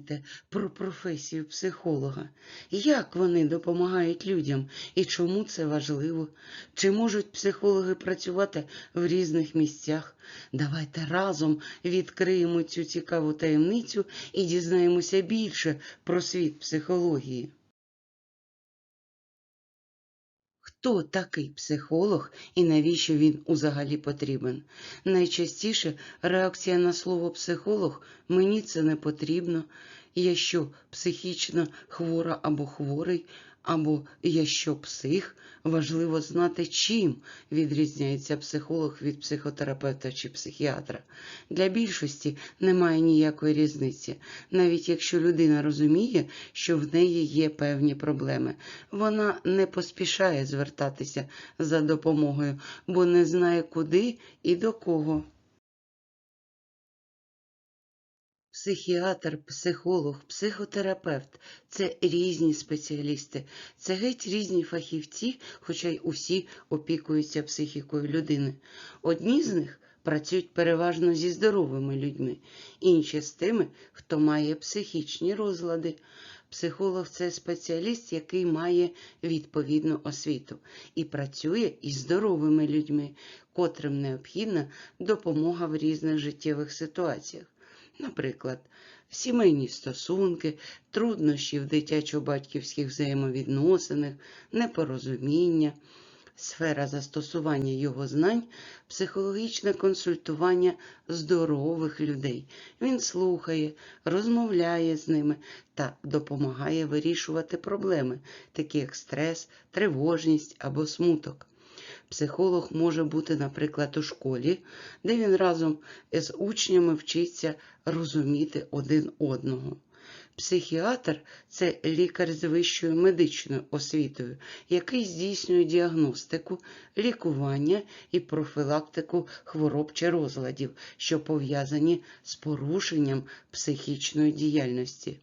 думаєте про професію психолога? Як вони допомагають людям і чому це важливо? Чи можуть психологи працювати в різних місцях? Давайте разом відкриємо цю цікаву таємницю і дізнаємося більше про світ психології. Хто такий психолог і навіщо він узагалі потрібен? Найчастіше реакція на слово психолог мені це не потрібно. Я що психічно хвора або хворий, або я що псих, важливо знати, чим відрізняється психолог від психотерапевта чи психіатра. Для більшості немає ніякої різниці, навіть якщо людина розуміє, що в неї є певні проблеми. Вона не поспішає звертатися за допомогою, бо не знає, куди і до кого. Психіатр, психолог, психотерапевт це різні спеціалісти, це геть різні фахівці, хоча й усі опікуються психікою людини. Одні з них працюють переважно зі здоровими людьми, інші з тими, хто має психічні розлади. Психолог це спеціаліст, який має відповідну освіту і працює із здоровими людьми, котрим необхідна допомога в різних життєвих ситуаціях. Наприклад, сімейні стосунки, труднощі в дитячо-батьківських взаємовідносинах, непорозуміння, сфера застосування його знань, психологічне консультування здорових людей. Він слухає, розмовляє з ними та допомагає вирішувати проблеми, такі як стрес, тривожність або смуток. Психолог може бути, наприклад, у школі, де він разом з учнями вчиться розуміти один одного. Психіатр це лікар з вищою медичною освітою, який здійснює діагностику, лікування і профілактику хвороб чи розладів, що пов'язані з порушенням психічної діяльності.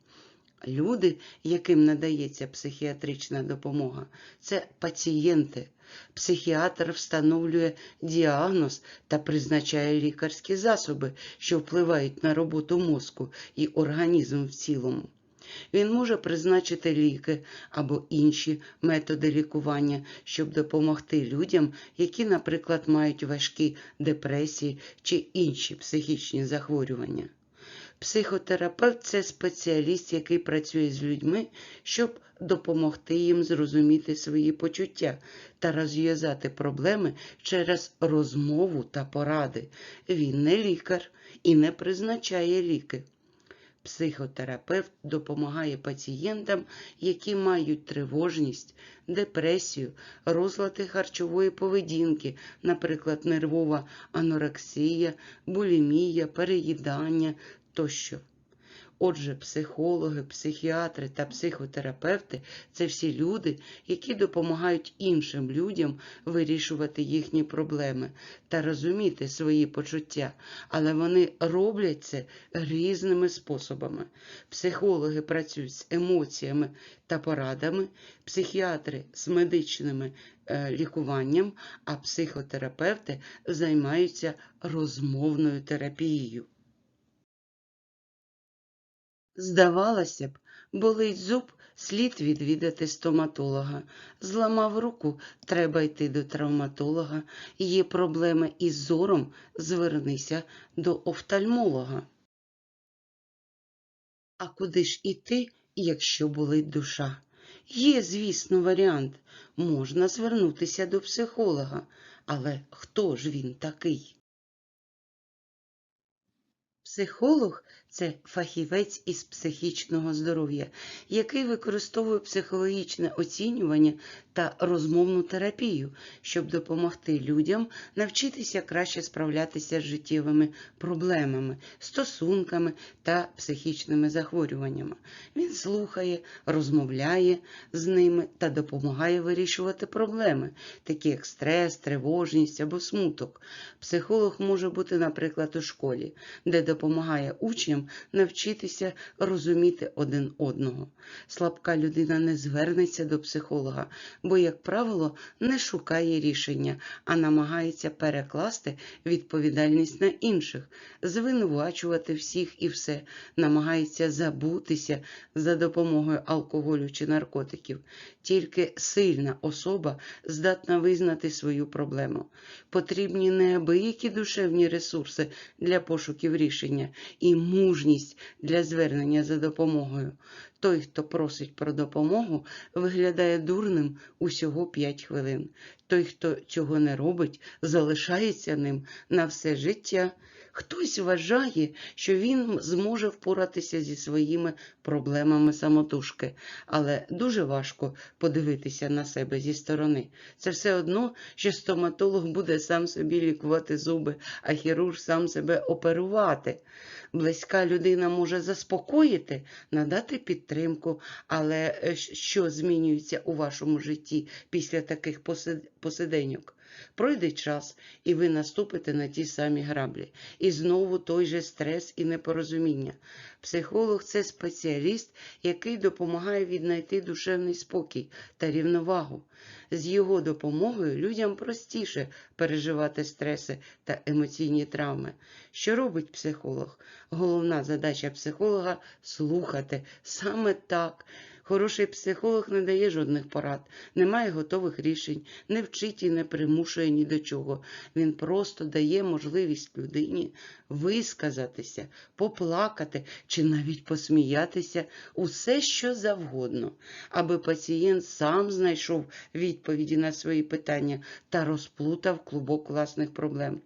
Люди, яким надається психіатрична допомога, це пацієнти. Психіатр встановлює діагноз та призначає лікарські засоби, що впливають на роботу мозку і організм в цілому. Він може призначити ліки або інші методи лікування, щоб допомогти людям, які, наприклад, мають важкі депресії чи інші психічні захворювання. Психотерапевт це спеціаліст, який працює з людьми, щоб допомогти їм зрозуміти свої почуття та розв'язати проблеми через розмову та поради. Він не лікар і не призначає ліки. Психотерапевт допомагає пацієнтам, які мають тривожність, депресію, розлади харчової поведінки, наприклад, нервова анорексія, булімія, переїдання тощо. Отже, психологи, психіатри та психотерапевти це всі люди, які допомагають іншим людям вирішувати їхні проблеми та розуміти свої почуття, але вони роблять це різними способами. Психологи працюють з емоціями та порадами, психіатри з медичними е, лікуванням, а психотерапевти займаються розмовною терапією. Здавалося б, болить зуб, слід відвідати стоматолога. Зламав руку, треба йти до травматолога. Є проблеми із зором, звернися до офтальмолога. А куди ж іти, якщо болить душа? Є, звісно, варіант. Можна звернутися до психолога. Але хто ж він такий? Психолог це фахівець із психічного здоров'я, який використовує психологічне оцінювання та розмовну терапію, щоб допомогти людям навчитися краще справлятися з життєвими проблемами, стосунками та психічними захворюваннями. Він слухає, розмовляє з ними та допомагає вирішувати проблеми, такі як стрес, тривожність або смуток. Психолог може бути, наприклад, у школі, де допомагає учням навчитися розуміти один одного. Слабка людина не звернеться до психолога, бо, як правило, не шукає рішення, а намагається перекласти відповідальність на інших, звинувачувати всіх і все, намагається забутися за допомогою алкоголю чи наркотиків. Тільки сильна особа здатна визнати свою проблему. Потрібні неабиякі душевні ресурси для пошуків рішення і мужність для звернення за допомогою. Той, хто просить про допомогу, виглядає дурним усього 5 хвилин. Той, хто цього не робить, залишається ним на все життя. Хтось вважає, що він зможе впоратися зі своїми проблемами самотужки, але дуже важко подивитися на себе зі сторони. Це все одно, що стоматолог буде сам собі лікувати зуби, а хірург сам себе оперувати. Близька людина може заспокоїти, надати підтримку, але е, що змінюється у вашому житті після таких посиденьок? Пройде час, і ви наступите на ті самі граблі. І знову той же стрес і непорозуміння. Психолог це спеціаліст, який допомагає віднайти душевний спокій та рівновагу. З його допомогою людям простіше переживати стреси та емоційні травми. Що робить психолог? Головна задача психолога слухати саме так. Хороший психолог не дає жодних порад, не має готових рішень, не вчить і не примушує ні до чого. Він просто дає можливість людині висказатися, поплакати чи навіть посміятися усе, що завгодно, аби пацієнт сам знайшов відповіді на свої питання та розплутав клубок власних проблем.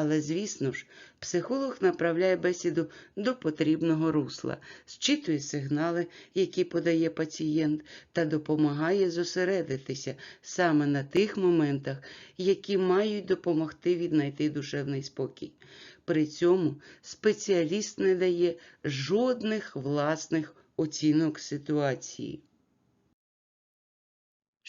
Але, звісно ж, психолог направляє бесіду до потрібного русла, зчитує сигнали, які подає пацієнт, та допомагає зосередитися саме на тих моментах, які мають допомогти віднайти душевний спокій. При цьому спеціаліст не дає жодних власних оцінок ситуації.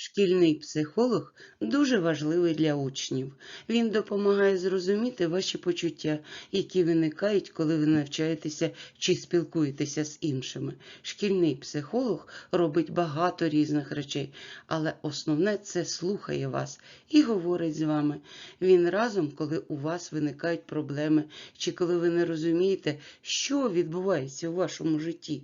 Шкільний психолог дуже важливий для учнів. Він допомагає зрозуміти ваші почуття, які виникають, коли ви навчаєтеся чи спілкуєтеся з іншими. Шкільний психолог робить багато різних речей, але основне це слухає вас і говорить з вами. Він разом, коли у вас виникають проблеми, чи коли ви не розумієте, що відбувається у вашому житті.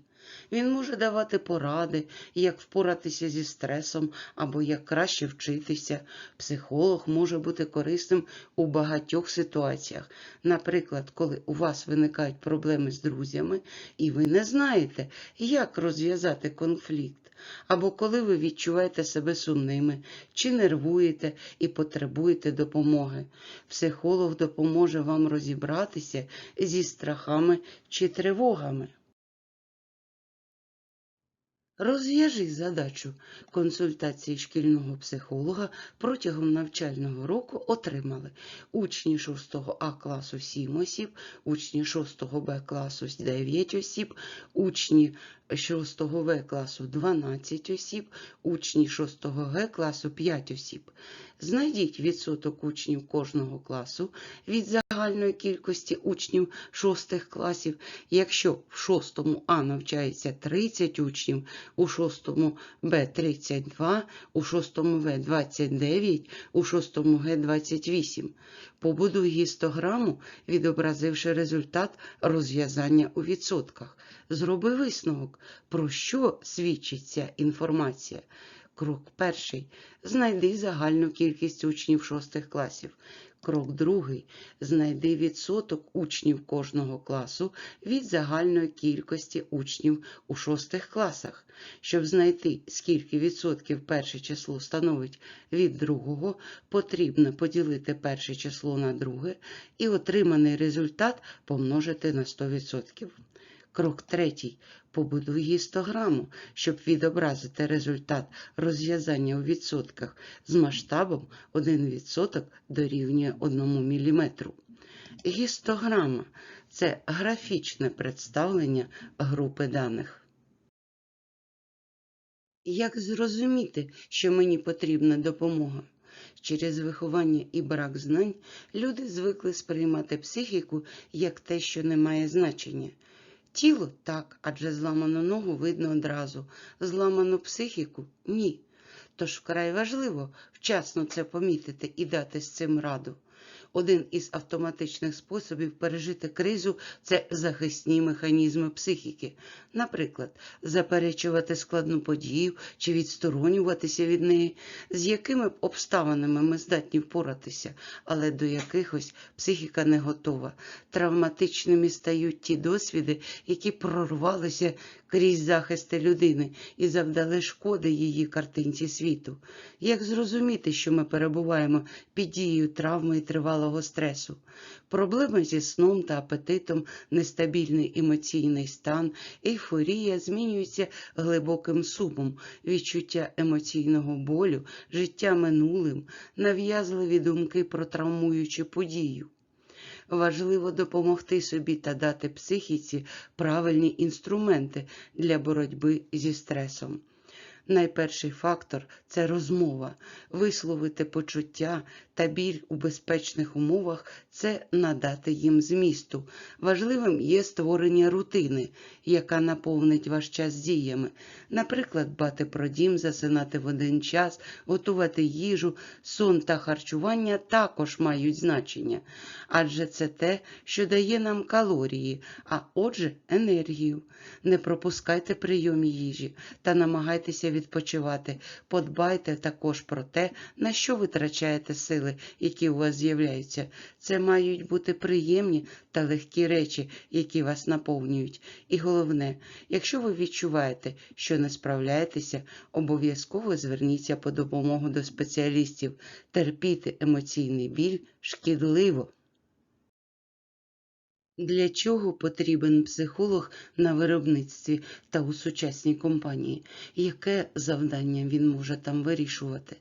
Він може давати поради, як впоратися зі стресом або як краще вчитися. Психолог може бути корисним у багатьох ситуаціях. Наприклад, коли у вас виникають проблеми з друзями, і ви не знаєте, як розв'язати конфлікт. Або коли ви відчуваєте себе сумними, чи нервуєте і потребуєте допомоги. Психолог допоможе вам розібратися зі страхами чи тривогами. Розв'яжи задачу консультації шкільного психолога протягом навчального року отримали. Учні 6 А класу 7 осіб, учні 6 Б класу 9 осіб, учні 6 В класу 12 осіб, учні 6 Г класу 5 осіб. Знайдіть відсоток учнів кожного класу від загальної кількості учнів 6 класів. Якщо в 6 А навчається 30 учнів, у 6 Б 32, у 6 В 29, у 6 Г 28. Побудуй гістограму, відобразивши результат розв'язання у відсотках. Зроби висновок, про що свідчить ця інформація. Крок перший. Знайди загальну кількість учнів шостих класів. Крок другий. Знайди відсоток учнів кожного класу від загальної кількості учнів у шостих класах. Щоб знайти, скільки відсотків перше число становить від другого, потрібно поділити перше число на друге і отриманий результат помножити на 100%. Крок третій. Побудуй гістограму, щоб відобразити результат розв'язання у відсотках з масштабом 1% дорівнює 1 мм. Гістограма – це графічне представлення групи даних. Як зрозуміти, що мені потрібна допомога? Через виховання і брак знань люди звикли сприймати психіку як те, що не має значення. Тіло так, адже зламану ногу видно одразу, зламану психіку ні. Тож вкрай важливо вчасно це помітити і дати з цим раду. Один із автоматичних способів пережити кризу це захисні механізми психіки. Наприклад, заперечувати складну подію чи відсторонюватися від неї, з якими б обставинами ми здатні впоратися, але до якихось психіка не готова. Травматичними стають ті досвіди, які прорвалися крізь захисти людини і завдали шкоди її картинці світу. Як зрозуміти, що ми перебуваємо під дією травми і тривалого стресу? Проблеми зі сном та апетитом, нестабільний емоційний стан, ейфорія змінюються глибоким сумом, відчуття емоційного болю, життя минулим, нав'язливі думки про травмуючу подію. Важливо допомогти собі та дати психіці правильні інструменти для боротьби зі стресом. Найперший фактор це розмова. Висловити почуття та біль у безпечних умовах це надати їм змісту. Важливим є створення рутини, яка наповнить ваш час діями. Наприклад, дбати про дім, засинати в один час, готувати їжу, сон та харчування також мають значення, адже це те, що дає нам калорії, а отже, енергію. Не пропускайте прийом їжі та намагайтеся відпочивати. Подбайте також про те, на що витрачаєте сили, які у вас з'являються. Це мають бути приємні та легкі речі, які вас наповнюють. І головне, якщо ви відчуваєте, що не справляєтеся, обов'язково зверніться по допомогу до спеціалістів. Терпіти емоційний біль шкідливо. Для чого потрібен психолог на виробництві та у сучасній компанії? Яке завдання він може там вирішувати?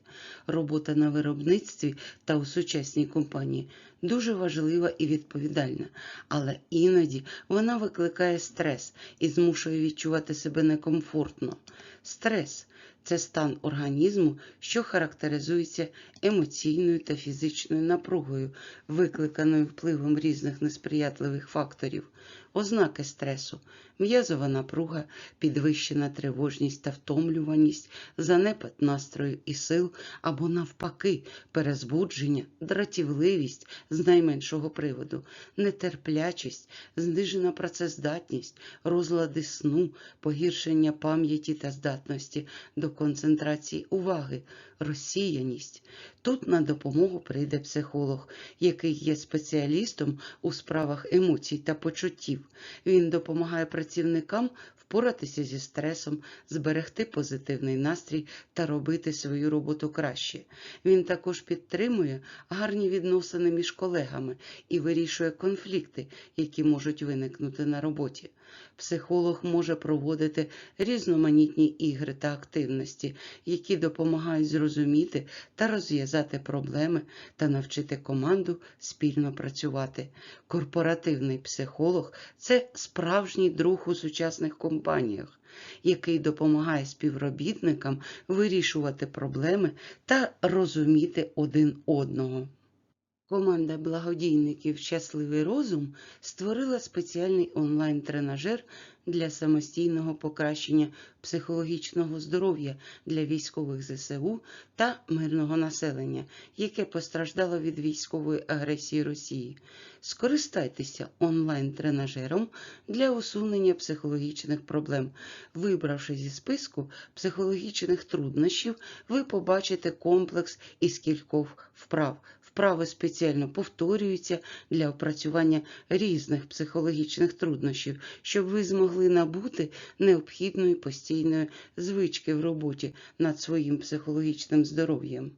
Робота на виробництві та у сучасній компанії дуже важлива і відповідальна, але іноді вона викликає стрес і змушує відчувати себе некомфортно. Стрес це стан організму, що характеризується емоційною та фізичною напругою, викликаною впливом різних несприятливих факторів, ознаки стресу, м'язова напруга, підвищена тривожність та втомлюваність, занепад настрою і сил або навпаки, перезбудження, дратівливість з найменшого приводу, нетерплячість, знижена працездатність, розлади сну, погіршення пам'яті та здатності до концентрації уваги, розсіяність. Тут на допомогу прийде психолог, який є спеціалістом у справах емоцій та почуттів. Він допомагає працівникам впоратися зі стресом, зберегти позитивний настрій та робити свою роботу краще. Він також підтримує гарні відносини між колегами і вирішує конфлікти, які можуть виникнути на роботі. Психолог може проводити різноманітні ігри та активності, які допомагають зрозуміти та розв'язати проблеми та навчити команду спільно працювати. Корпоративний психолог це справжній друг у сучасних компаніях, який допомагає співробітникам вирішувати проблеми та розуміти один одного. Команда благодійників Щасливий розум створила спеціальний онлайн-тренажер для самостійного покращення психологічного здоров'я для військових ЗСУ та мирного населення, яке постраждало від військової агресії Росії. Скористайтеся онлайн-тренажером для усунення психологічних проблем. Вибравши зі списку психологічних труднощів, ви побачите комплекс із кількох вправ. Вправи спеціально повторюються для опрацювання різних психологічних труднощів, щоб ви змогли набути необхідної постійної звички в роботі над своїм психологічним здоров'ям.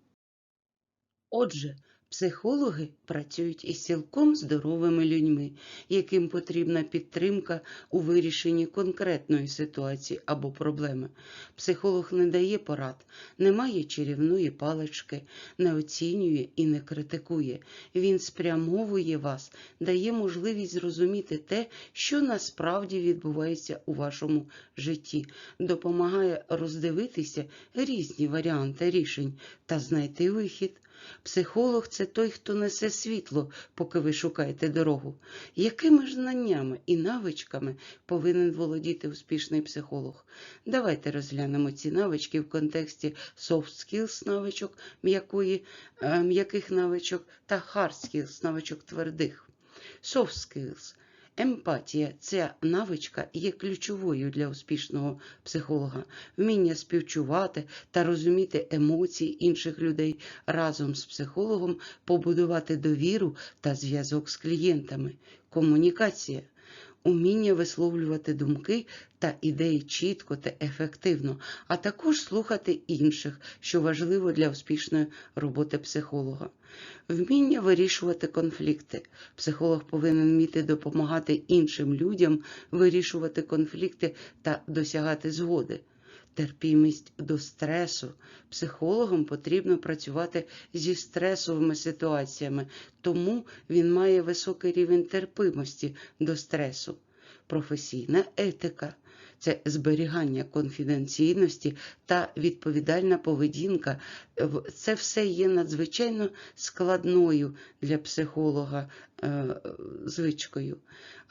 Отже, психологи працюють із цілком здоровими людьми, яким потрібна підтримка у вирішенні конкретної ситуації або проблеми. Психолог не дає порад, не має чарівної палички, не оцінює і не критикує. Він спрямовує вас, дає можливість зрозуміти те, що насправді відбувається у вашому житті, допомагає роздивитися різні варіанти рішень та знайти вихід. Психолог це той, хто несе світло, поки ви шукаєте дорогу. Якими ж знаннями і навичками повинен володіти успішний психолог? Давайте розглянемо ці навички в контексті soft skills навичок, м'якої, е, м'яких навичок та hard skills навичок твердих. Soft skills – Емпатія, ця навичка є ключовою для успішного психолога. Вміння співчувати та розуміти емоції інших людей разом з психологом, побудувати довіру та зв'язок з клієнтами. Комунікація. Уміння висловлювати думки та ідеї чітко та ефективно, а також слухати інших, що важливо для успішної роботи психолога. Вміння вирішувати конфлікти. Психолог повинен вміти допомагати іншим людям вирішувати конфлікти та досягати згоди. Терпімість до стресу. Психологам потрібно працювати зі стресовими ситуаціями, тому він має високий рівень терпимості до стресу. Професійна етика це зберігання конфіденційності та відповідальна поведінка. Це все є надзвичайно складною для психолога е, звичкою.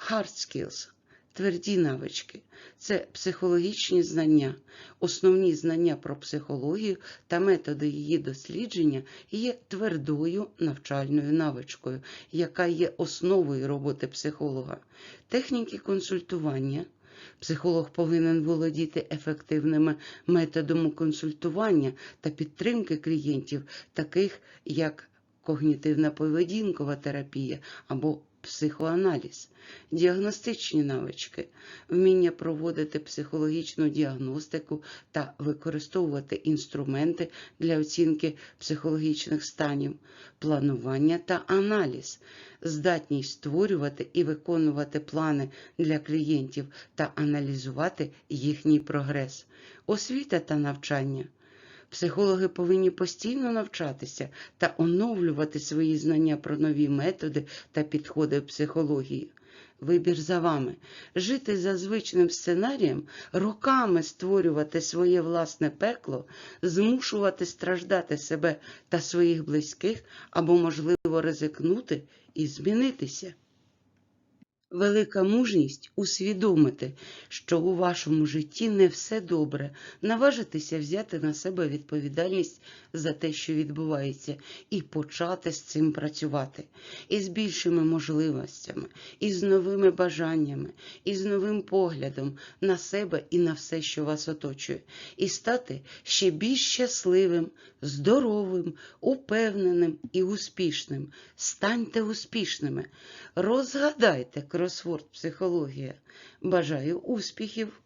Hard skills – тверді навички. Це психологічні знання. Основні знання про психологію та методи її дослідження є твердою навчальною навичкою, яка є основою роботи психолога. Техніки консультування. Психолог повинен володіти ефективними методами консультування та підтримки клієнтів, таких як когнітивна поведінкова терапія або психоаналіз, діагностичні навички, вміння проводити психологічну діагностику та використовувати інструменти для оцінки психологічних станів, планування та аналіз, здатність створювати і виконувати плани для клієнтів та аналізувати їхній прогрес, освіта та навчання. Психологи повинні постійно навчатися та оновлювати свої знання про нові методи та підходи в психології. Вибір за вами. Жити за звичним сценарієм, роками створювати своє власне пекло, змушувати страждати себе та своїх близьких або, можливо, ризикнути і змінитися. Велика мужність усвідомити, що у вашому житті не все добре, наважитися взяти на себе відповідальність за те, що відбувається, і почати з цим працювати. І з більшими можливостями, і з новими бажаннями, і з новим поглядом на себе і на все, що вас оточує, і стати ще більш щасливим, здоровим, упевненим і успішним. Станьте успішними. Розгадайте кросворд психологія. Бажаю успіхів!